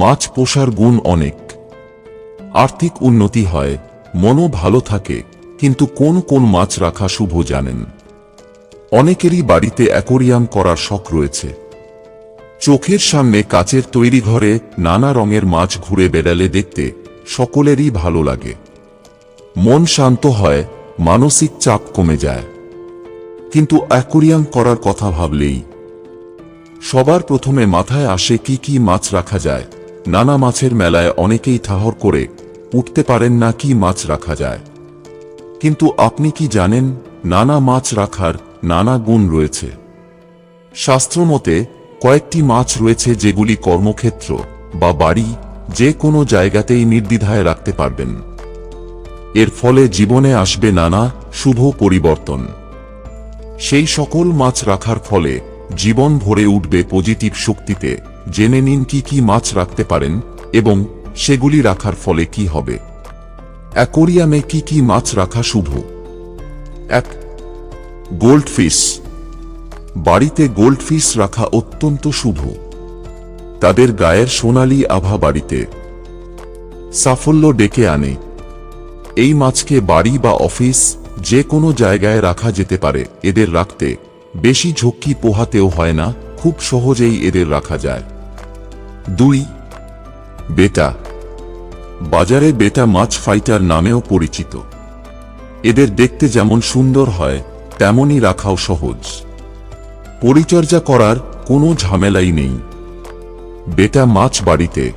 মাছ পোষার গুণ অনেক। আর্থিক উন্নতি হয়, মনও ভালো থাকে, কিন্তু কোন কোন মাছ রাখা শুভ জানেন। অনেকেরই বাড়িতে অ্যাকোরিয়াম করার শখ রয়েছে। চোখের সামনে কাচের তৈরি ঘরে নানা রঙের মাছ ঘুরে বেড়ালে দেখতে সকলেরই ভালো লাগে। মন শান্ত হয়, মানসিক চাপ কমে যায়। কিন্তু অ্যাকোরিয়াম করার কথা ভাবলেই সবার প্রথমে মাথায় আসে কি কি মাছ রাখা যায়। নানা মাছের মেলায় অনেকেই ঠাহর করে উঠতে পারেন না কি মাছ রাখা যায়। কিন্তু আপনি কি জানেন নানা মাছ রাখার নানা গুণ রয়েছে? শাস্ত্রমতে কয়েকটি মাছ রয়েছে যেগুলি কর্মক্ষেত্র বা বাড়ি যে কোনো জায়গাতেই নির্দ্বিধায় রাখতে পারবেন। এর ফলে জীবনে আসবে নানা শুভ পরিবর্তন। সেই সকল মাছ রাখার ফলে জীবন ভরে উঠবে পজিটিভ শক্তিতে। জেনে নিন কি কি মাছ রাখতে পারেন এবং সেগুলি রাখার ফলে কি হবে। অ্যাকোরিয়ামে কি কি মাছ রাখা শুভ? এক, গোল্ডফিশ। বাড়িতে গোল্ডফিশ রাখা অত্যন্ত শুভ। তাদের গায়ের সোনালি আভা বাড়িতে। সাফল্য ডেকে আনে। এই মাছকে বাড়ি বা অফিস যে কোনো জায়গায় রাখা যেতে পারে, এদের রাখতে। বেশি ঝক্কি পোহাতেও হয় না, খুব সহজেই এদের রাখা যায়। দুই, বেটা। বাজারে বেটা মাছ ফাইটার নামেও পরিচিত। এদের দেখতে যেমন সুন্দর হয় তেমনই রাখাও সহজ। পরিচর্যা করার কোনো ঝামেলাই নেই। বেটা মাছ বাড়িতে।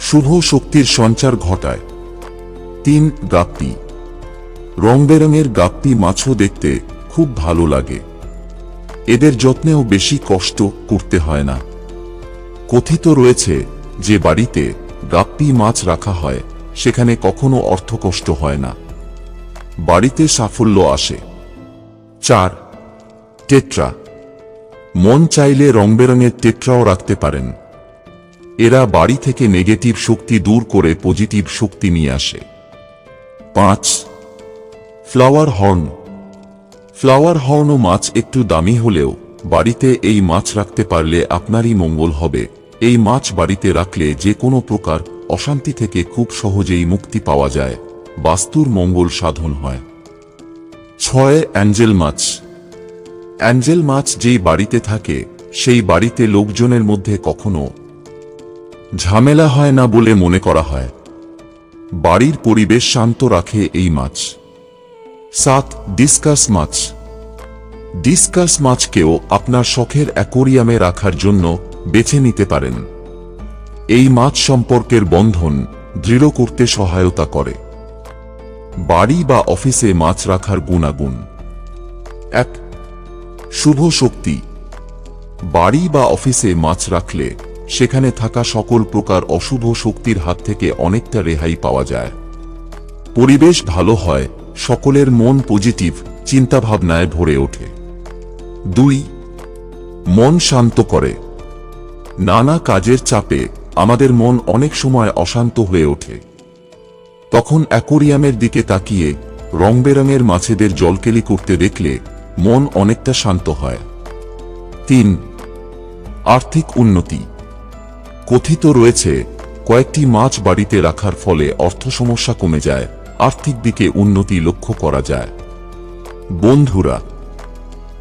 শুভ শক্তির সঞ্চার ঘটায়। তিন, গাপ্পি। রং বেরঙের গাপ্পি মাছও দেখতে খুব ভালো লাগে। এদের যত্নেও বেশি কষ্ট করতে হয় না। কথিত রয়েছে যে বাড়িতে গাপ্পি মাছ রাখা হয়, সেখানে কখনো অর্থকষ্ট হয় না। বাড়িতে সাফল্য আসে। চার, টেট্রা। মন চাইলে রং বেরঙের টেট্রাও রাখতে পারেন। এরা বাড়ি থেকে নেগেটিভ শক্তি দূর করে পজিটিভ শক্তি নিয়ে আসে। পাঁচ, ফ্লাওয়ার হর্ন। ফ্লাওয়ার হর্ন মাছ একটু দামি হলেও বাড়িতে এই মাছ রাখতে পারলে আপনারই মঙ্গল হবে। এই মাছ বাড়িতে রাখলে যে কোনো প্রকার অশান্তি থেকে খুব সহজেই মুক্তি পাওয়া যায়। বাস্তুর মঙ্গল সাধন হয়। ছয় অ্যাঞ্জেল মাছ। অ্যাঞ্জেল মাছ যেই বাড়িতে থাকে, সেই বাড়িতে লোকজনের মধ্যে কখনো ঝামেলা হয় না বলে মনে করা হয়। বাড়ির পরিবেশ শান্ত রাখে এই মাছ। সাত, ডিসকাস মাছ। ডিসকাস মাছকেও আপনার শখের অ্যাকোরিয়ামে রাখার জন্য বেছে নিতে পারেন। এই মাছ সম্পর্কের বন্ধন দৃঢ় করতে সহায়তা করে। বাড়ি বা অফিসে মাছ রাখার গুণাগুণ। এক, শুভ শক্তি। বাড়ি বা অফিসে মাছ রাখলে সেখানে থাকা সকল প্রকার অশুভ শক্তির হাত থেকে অনেকটা রেহাই পাওয়া যায়। পরিবেশ ভালো হয়, সকলের মন পজিটিভ, চিন্তাভাবনায় ভরে ওঠে। দুই, মন শান্ত করে। নানা কাজের চাপে আমাদের মন অনেক সময় অশান্ত হয়ে ওঠে। তখন অ্যাকোরিয়ামের দিকে তাকিয়ে রং বেরঙের মাছেদের জলকেলি করতে দেখলে মন অনেকটা শান্ত হয়। তিন, আর্থিক উন্নতি। কথিত রয়েছে, কয়েকটি মাছ বাড়িতে রাখার ফলে অর্থ সমস্যা কমে যায়, আর্থিক দিকে উন্নতি লক্ষ্য করা যায়। বন্ধুরা